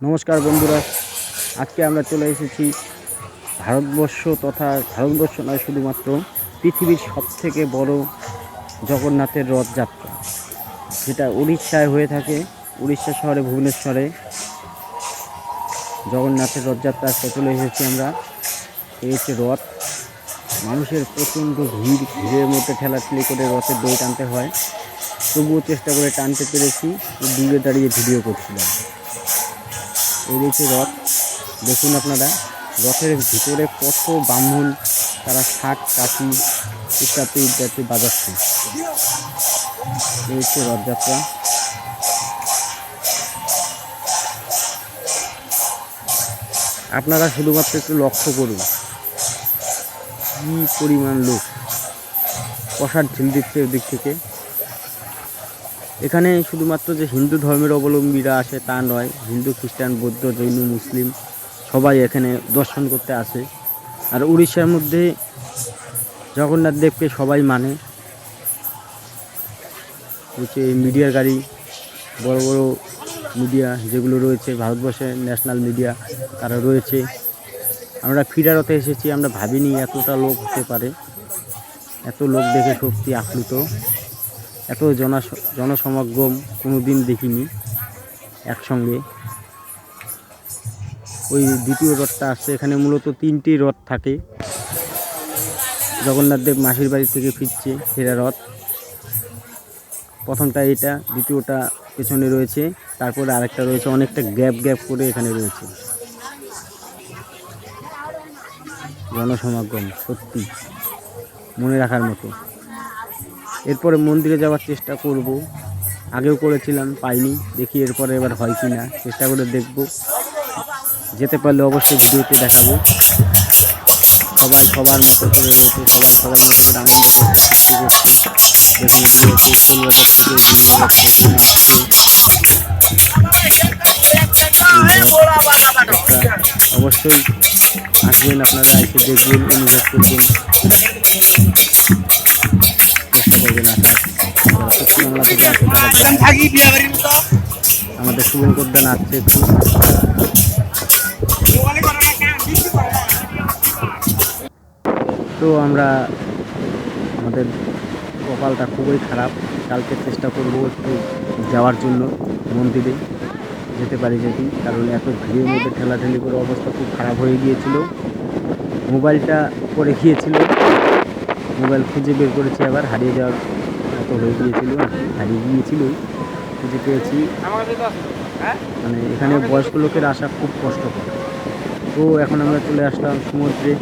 নমস্কার বন্ধুরা, আজকে আমরা চলে এসেছি ভারতবর্ষ তথা ভারতবর্ষ নয়, শুধুমাত্র পৃথিবীর সবথেকে বড় জগন্নাথের রথযাত্রা, যেটা উড়িষ্যায় হয়ে থাকে। উড়িষ্যা শহরে, ভুবনেশ্বরে জগন্নাথের রথযাত্রা আজকে চলে এসেছি আমরা। হচ্ছে রথ। মানুষের প্রচণ্ড ভিড়, ভিড়ের মধ্যে ঠেলাঠেলি করে রথের দই টানতে হয়। তবুও চেষ্টা করে টানতে পেরেছি। দূরে দাঁড়িয়ে ভিডিও করছিলাম। এই রয়েছে রথ, দেখুন আপনারা, রথের ভিতরে কত ব্রাহ্মণ, তারা শাক, কাশি ইত্যাদি ইত্যাদি বাজাচ্ছে। এই হচ্ছে রথযাত্রা। আপনারা শুধুমাত্র একটু লক্ষ্য করুন, কী পরিমাণ লোক, প্রসাদ ঢিল দিচ্ছে ওদিক থেকে। এখানে শুধুমাত্র যে হিন্দু ধর্মের অবলম্বীরা আসে তা নয়, হিন্দু, খ্রিস্টান, বৌদ্ধ, জৈন, মুসলিম সবাই এখানে দর্শন করতে আসে। আর উড়িষ্যার মধ্যে জগন্নাথ দেবকে সবাই মানে। হচ্ছে মিডিয়ার গাড়ি, বড় বড় মিডিয়া যেগুলো রয়েছে, ভারতবর্ষের ন্যাশনাল মিডিয়া তারা রয়েছে। আমরা ফিরারতে এসেছি, আমরা ভাবিনি এতটা লোক হতে পারে, এত লোক দেখে সত্যি আপ্লুত। এত জনা জনসমাগম কোনো দিন দেখিনি একসঙ্গে। ওই দ্বিতীয় রথটা আসছে, এখানে মূলত তিনটি রথ থাকে। জগন্নাথদেব মাসির বাড়ি থেকে ফিরছে ফেরা রথ। প্রথমটা এটা, দ্বিতীয়টা পেছনে রয়েছে, তারপরে আরেকটা রয়েছে, অনেকটা গ্যাপ গ্যাপ করে এখানে রয়েছে। জনসমাগম, সত্যি, মনে রাখার মতো। এরপরে মন্দিরে যাওয়ার চেষ্টা করব। আগেও করেছিলাম, পাইনি। দেখি এরপরে এবার হয় কি না চেষ্টা করে দেখব। যেতে পারলে অবশ্যই ভিডিওতে দেখাবো। সবাই সবার মতো করে রয়েছে, সবাই সবার মতো করে আনন্দ করছে দেখুন থেকে বিভিন্ন রকম আসছে। একটা অবশ্যই আসবেন, আপনারা এসে দেখবেন, অনুভব করবেন। আমাদের শুভঙ্কর দা নাচছে একটু তো আমরা আমাদের কপালটা খুবই খারাপ। কালকে চেষ্টা করব একটু যাওয়ার জন্য মন্দিরে যেতে পারি যদি কারণ এত ভিড়ের মধ্যে ঠেলাঠেলি করে অবস্থা খুব খারাপ হয়ে গিয়েছিল। মোবাইলটা পরে গিয়েছিল। মোবাইল খুঁজে বের করেছি আবার, হারিয়ে যাওয়ার মতো হয়ে গিয়েছিল, হারিয়ে গিয়েছিল খুঁজে পেয়েছি। মানে এখানে বয়স্ক লোকের আসা খুব কষ্টকর। তো এখন আমরা চলে আসলাম সমুদ্রে,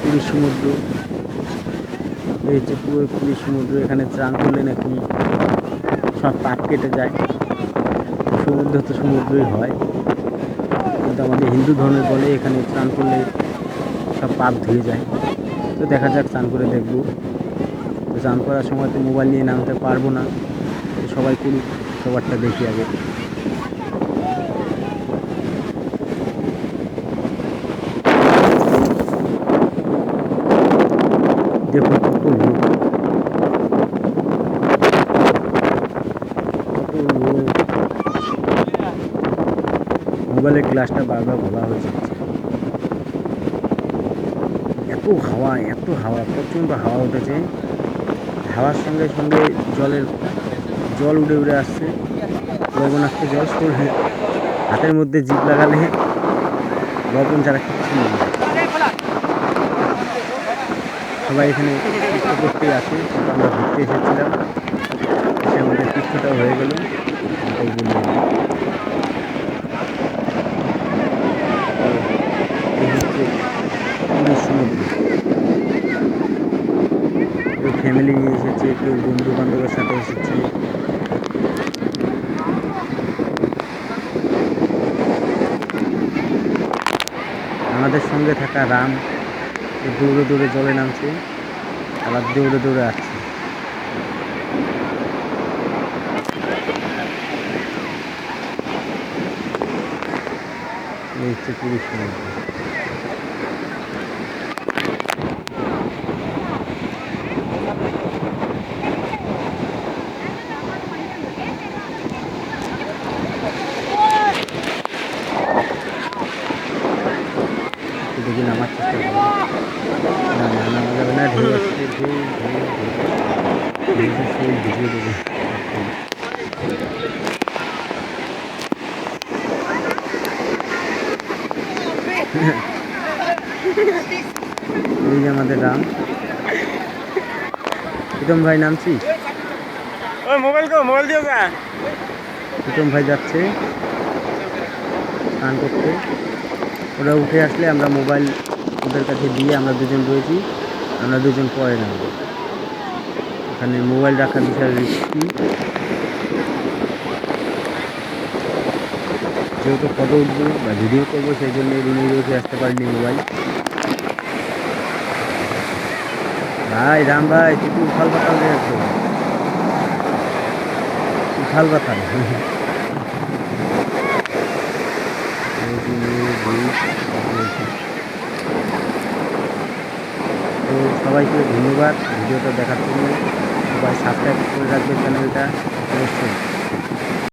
পুরীর সমুদ্র। এই হচ্ছে পুরো পুরীর সমুদ্র, এখানে স্নান করলে নাকি সব পাপ কেটে যায়। সমুদ্র তো সমুদ্রই হয়। কিন্তু আমাদের হিন্দু ধর্মে বলে এখানে স্নান করলে সব পাপ ধুয়ে যায়। তো দেখা যাক, স্নান করে দেখব। তো স্নান করার সময় তো মোবাইল নিয়ে নামতে পারব না। সবাই করুক, সবারটা দেখি আগে। দেখুন মোবাইলের গ্লাসটা বারবার ঘোলা হয়ে যাচ্ছে এত হাওয়া, এত হাওয়া, প্রচণ্ড হাওয়া উঠেছে। হাওয়ার সঙ্গে সঙ্গে জলের জল উড়ে উড়ে আসছে। লবণাক্ত জল শরীরে হাতের মধ্যে জিপ লাগালে লবণ ছাড়া কিচ্ছু নেই। সবাই এখানে তীর্থ করতেই আসে আমরা ঘুরতে এসেছিলাম। এসে আমাদের তীর্থটাও হয়ে গেল এটাই বললাম এই হচ্ছে পুরীর সমুদ্র কেউ ফ্যামিলি নিয়ে এসেছে, কেউ বন্ধু বান্ধবের সাথে এসেছে। আমাদের সঙ্গে থাকা রাম দৌড়ে দৌড়ে জলে নামছে, আবার দৌড়ে দৌড়ে আসছে। এই হচ্ছে পুরীর দিকে নামার চেষ্টা করব না না নামা যাবে না ঢেউ আসছে ঢেউ ঢেউ ঢেউ ভিজিয়ে দেবে এই যে আমাদের রাম প্রীতম ভাই নামছি ওই মোবাইল কো মোবাইল দিও যা প্রীতম ভাই যাচ্ছে স্নান করতে ওরা উঠে আসলে আমরা মোবাইল ওদের কাছে দিয়ে আমরা দুজন রয়েছি, আমরা দুজন পরে নামবো। এখানে মোবাইল রাখার বিষয় রিস্কি যেহেতু ফটো উঠবো বা ভিডিও করব, সেই জন্য রুমে উঠে আসতে পারিনি মোবাইল। ভাই, রাম ভাই, তুই কি উথাল পাতাল দেখছ উথাল পাতাল তো সবাইকে ধন্যবাদ। ভিডিওটা দেখার জন্য সবাই সাবস্ক্রাইব করে রাখবে চ্যানেলটা। অবশ্যই।